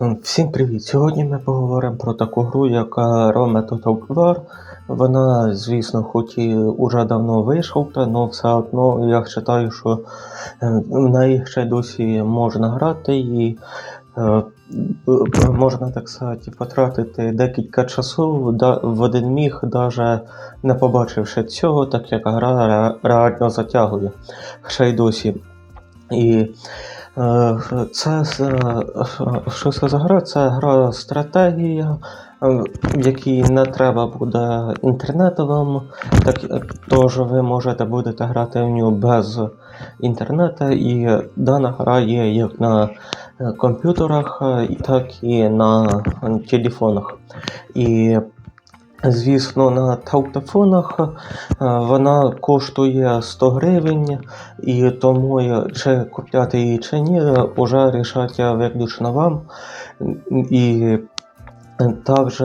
Всім привіт! Сьогодні ми поговоримо про таку гру, яка Rome Total War. Вона, звісно, хоч і уже давно вийшла, але все одно я вважаю, що е, в неї ще досі можна грати і е, можна, так сказати, потратити декілька часу в один міг, навіть не побачивши цього, так як гра реально затягує ще й досі. І Е, Це е, що це за гра? Це гра стратегія, е, в якій не треба буде інтернету вам, так е, тож ви можете будете грати в нього без інтернету. І дана гра є як на е, комп'ютерах, е, так і на е, телефонах. І Звісно, на телефонах е, вона коштує 100 гривень, і тому чи купляти її чи ні, вже рішать виключно вам. І також,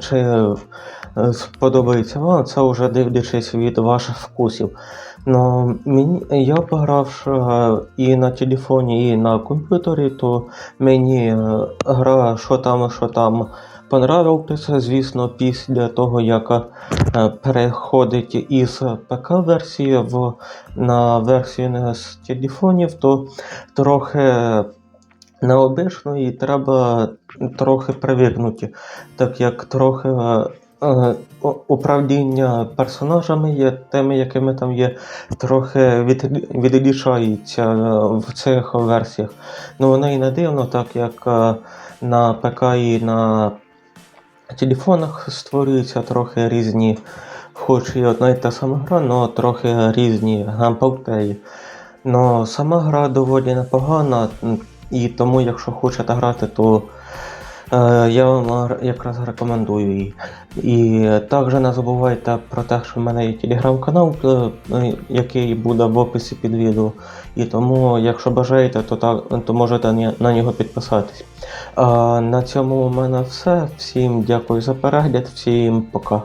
чи е, сподобається вам, це вже дивлячись від ваших вкусів. Но мені, я погравши е, і на телефоні, і на комп'ютері, то мені е, гра, що там, що там понравилося, звісно, після того, як е, переходить із ПК-версії в, на версію з телефонів, то трохи необично і треба трохи привикнути, так як трохи е, е, управління персонажами є тими, якими там є, трохи від, відлічається е, в цих версіях. Ну воно і не дивно, так як на ПК і на телефонах створюються трохи різні, хоч і одна й та сама гра, але трохи різні геймплеї. Но сама гра доволі непогана, і тому, якщо хочете грати, то я вам якраз рекомендую її. І також не забувайте про те, що в мене є телеграм-канал, е, е, який буде в описі під відео. І тому, якщо бажаєте, то, так, то можете на- нього підписатись. На цьому у мене все. Всім дякую за перегляд, всім пока.